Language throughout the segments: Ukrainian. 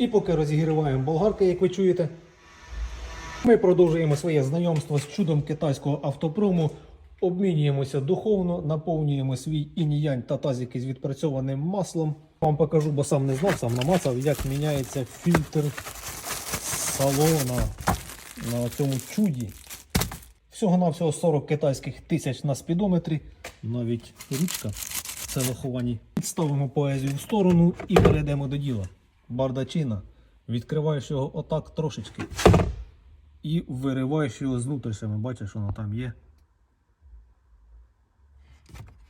І поки розігріваємо болгарки, як ви чуєте, ми продовжуємо своє знайомство з чудом китайського автопрому. Обмінюємося духовно, наповнюємо свій інь-янь та тазики з відпрацьованим маслом. Вам покажу, бо сам не знав, сам намацав, як міняється фільтр салона на цьому чуді. Всього-навсього 40 китайських тисяч на спідометрі. Навіть ручка в целоховані. Відставимо поезію в сторону і перейдемо до діла. Бардачина. Відкриваєш його отак трошечки. І вириваєш його з внутрішніми. Бачиш, воно там є.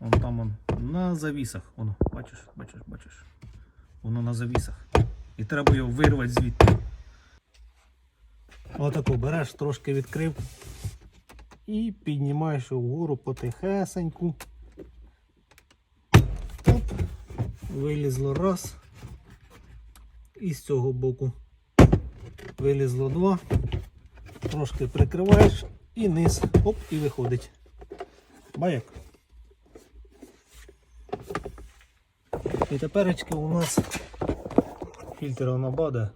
Вон там он на завісах. Воно, бачиш, бачиш, бачиш. Воно на завісах. І треба його вирвати звідти. Отаку береш, трошки відкрив. І піднімаєш його вгору потихесеньку. Оп. Вилізло раз. І з цього боку вилізло два. Трошки прикриваєш і низ. Оп, і виходить. Баяк. І теперечки у нас фільтр Онабада.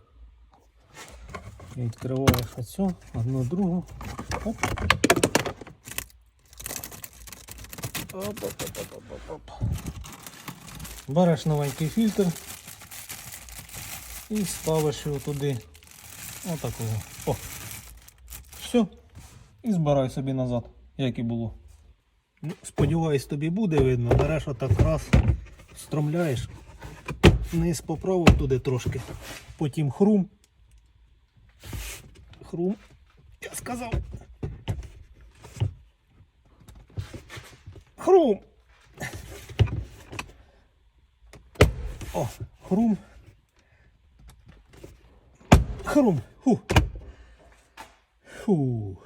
Відкриваєш оцю, одну другу. Оп. Оп-оп-оп-оп-оп-оп. Береш новенький фільтр і ставиш його туди. Отакого. О. Все. І збирай собі назад, як і було. Ну, Сподіваюсь, тобі буде видно. Береш отак раз, стромляєш, низ поправив туди трошки. Потім хрум. Хрум. Я сказав. Хрум. О, хрум. Хрум. Ху. Фу.